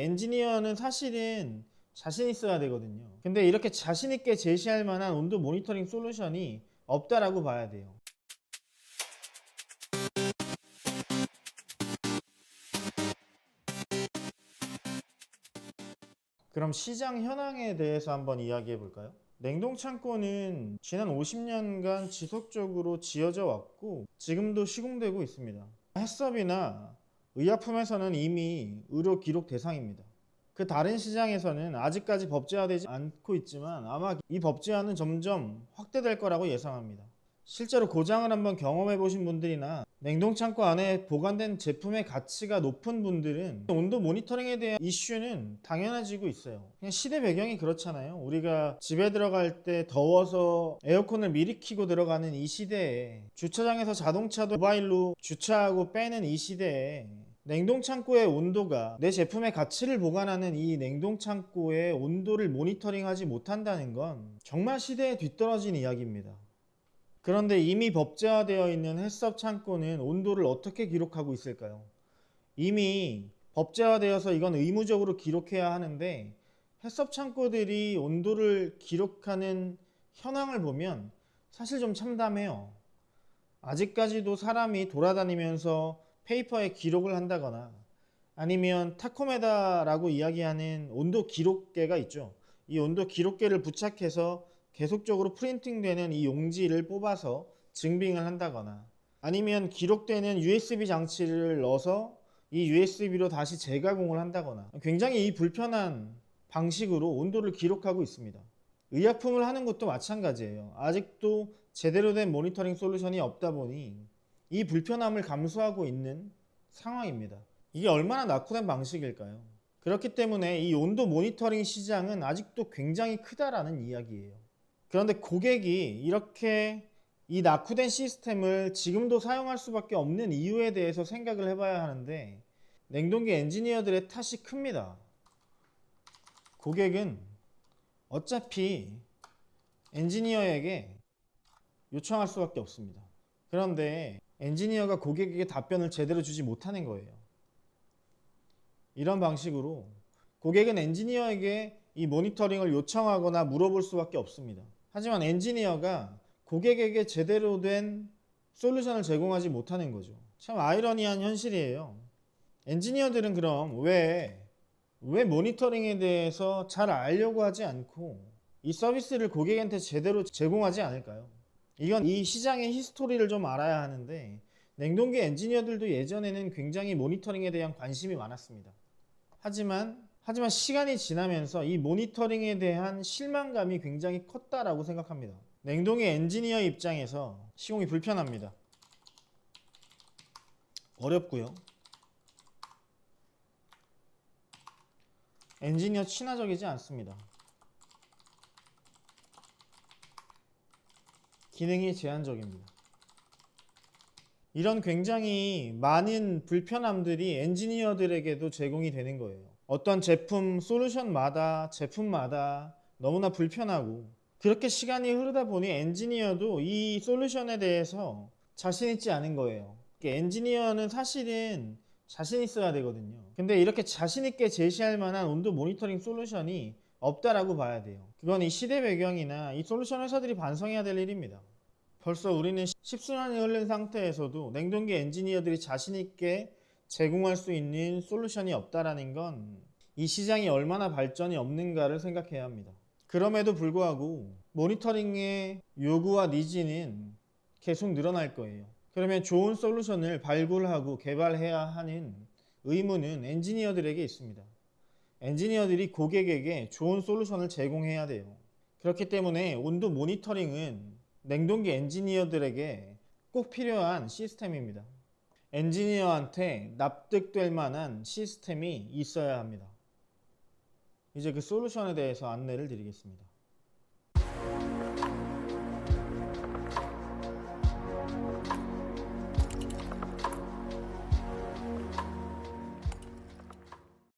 엔지니어는 사실은 자신 있어야 되거든요. 근데 이렇게 자신 있게 제시할 만한 온도 모니터링 솔루션이 없다라고 봐야 돼요. 그럼 시장 현황에 대해서 한번 이야기해 볼까요? 냉동 창고는 지난 50년간 지속적으로 지어져 왔고 지금도 시공되고 있습니다. 해썹이나 의약품에서는 이미 의료 기록 대상입니다. 그 다른 시장에서는 아직까지 법제화되지 않고 있지만 아마 이 법제화는 점점 확대될 거라고 예상합니다. 실제로 고장을 한번 경험해 보신 분들이나 냉동 창고 안에 보관된 제품의 가치가 높은 분들은 온도 모니터링에 대한 이슈는 당연해지고 있어요. 그냥 시대 배경이 그렇잖아요. 우리가 집에 들어갈 때 더워서 에어컨을 미리 켜고 들어가는 이 시대에 주차장에서 자동차도 모바일로 주차하고 빼는 이 시대에 냉동 창고의 온도가 내 제품의 가치를 보관하는 이 냉동 창고의 온도를 모니터링하지 못한다는 건 정말 시대에 뒤떨어진 이야기입니다. 그런데 이미 법제화되어 있는 햇섭 창고는 온도를 어떻게 기록하고 있을까요? 이미 법제화되어서 이건 의무적으로 기록해야 하는데 햇섭 창고들이 온도를 기록하는 현황을 보면 사실 좀 참담해요. 아직까지도 사람이 돌아다니면서 페이퍼에 기록을 한다거나 아니면 타코메다라고 이야기하는 온도 기록계가 있죠. 이 온도 기록계를 부착해서 계속적으로 프린팅되는 이 용지를 뽑아서 증빙을 한다거나 아니면 기록되는 USB 장치를 넣어서 이 USB로 다시 재가공을 한다거나 굉장히 이 불편한 방식으로 온도를 기록하고 있습니다. 의약품을 하는 것도 마찬가지예요. 아직도 제대로 된 모니터링 솔루션이 없다 보니 이 불편함을 감수하고 있는 상황입니다. 이게 얼마나 낙후된 방식일까요? 그렇기 때문에 이 온도 모니터링 시장은 아직도 굉장히 크다라는 이야기예요. 그런데 고객이 이렇게 이 낙후된 시스템을 지금도 사용할 수밖에 없는 이유에 대해서 생각을 해봐야 하는데 냉동기 엔지니어들의 탓이 큽니다. 고객은 어차피 엔지니어에게 요청할 수밖에 없습니다. 그런데 엔지니어가 고객에게 답변을 제대로 주지 못하는 거예요. 이런 방식으로 고객은 엔지니어에게 이 모니터링을 요청하거나 물어볼 수밖에 없습니다. 하지만 엔지니어가 고객에게 제대로 된 솔루션을 제공하지 못하는 거죠. 참 아이러니한 현실이에요. 엔지니어들은 그럼 왜, 왜 모니터링에 대해서 잘 알려고 하지 않고 이 서비스를 고객한테 제대로 제공하지 않을까요? 이건 이 시장의 히스토리를 좀 알아야 하는데 냉동기 엔지니어들도 예전에는 굉장히 모니터링에 대한 관심이 많았습니다. 하지만 하지만 시간이 지나면서 이 모니터링에 대한 실망감이 굉장히 컸다라고 생각합니다. 냉동기 엔지니어 입장에서 시공이 불편합니다. 어렵고요. 엔지니어 친화적이지 않습니다. 기능이 제한적입니다. 이런 굉장히 많은 불편함들이 엔지니어들에게도 제공이 되는 거예요. 어떤 제품 솔루션마다 제품마다 너무나 불편하고 그렇게 시간이 흐르다 보니 엔지니어도 이 솔루션에 대해서 자신 있지 않은 거예요. 엔지니어는 사실은 자신 있어야 되거든요. 근데 이렇게 자신 있게 제시할 만한 온도 모니터링 솔루션이 없다라고 봐야 돼요. 그건 이 시대 배경이나 이 솔루션 회사들이 반성해야 될 일입니다. 벌써 우리는 십수년이 흐른 상태에서도 냉동기 엔지니어들이 자신 있게 제공할 수 있는 솔루션이 없다라는 건 이 시장이 얼마나 발전이 없는가를 생각해야 합니다. 그럼에도 불구하고 모니터링의 요구와 니즈는 계속 늘어날 거예요. 그러면 좋은 솔루션을 발굴하고 개발해야 하는 의무는 엔지니어들에게 있습니다. 엔지니어들이 고객에게 좋은 솔루션을 제공해야 돼요. 그렇기 때문에 온도 모니터링은 냉동기 엔지니어들에게 꼭 필요한 시스템입니다. 엔지니어한테 납득될 만한 시스템이 있어야 합니다. 이제 그 솔루션에 대해서 안내를 드리겠습니다.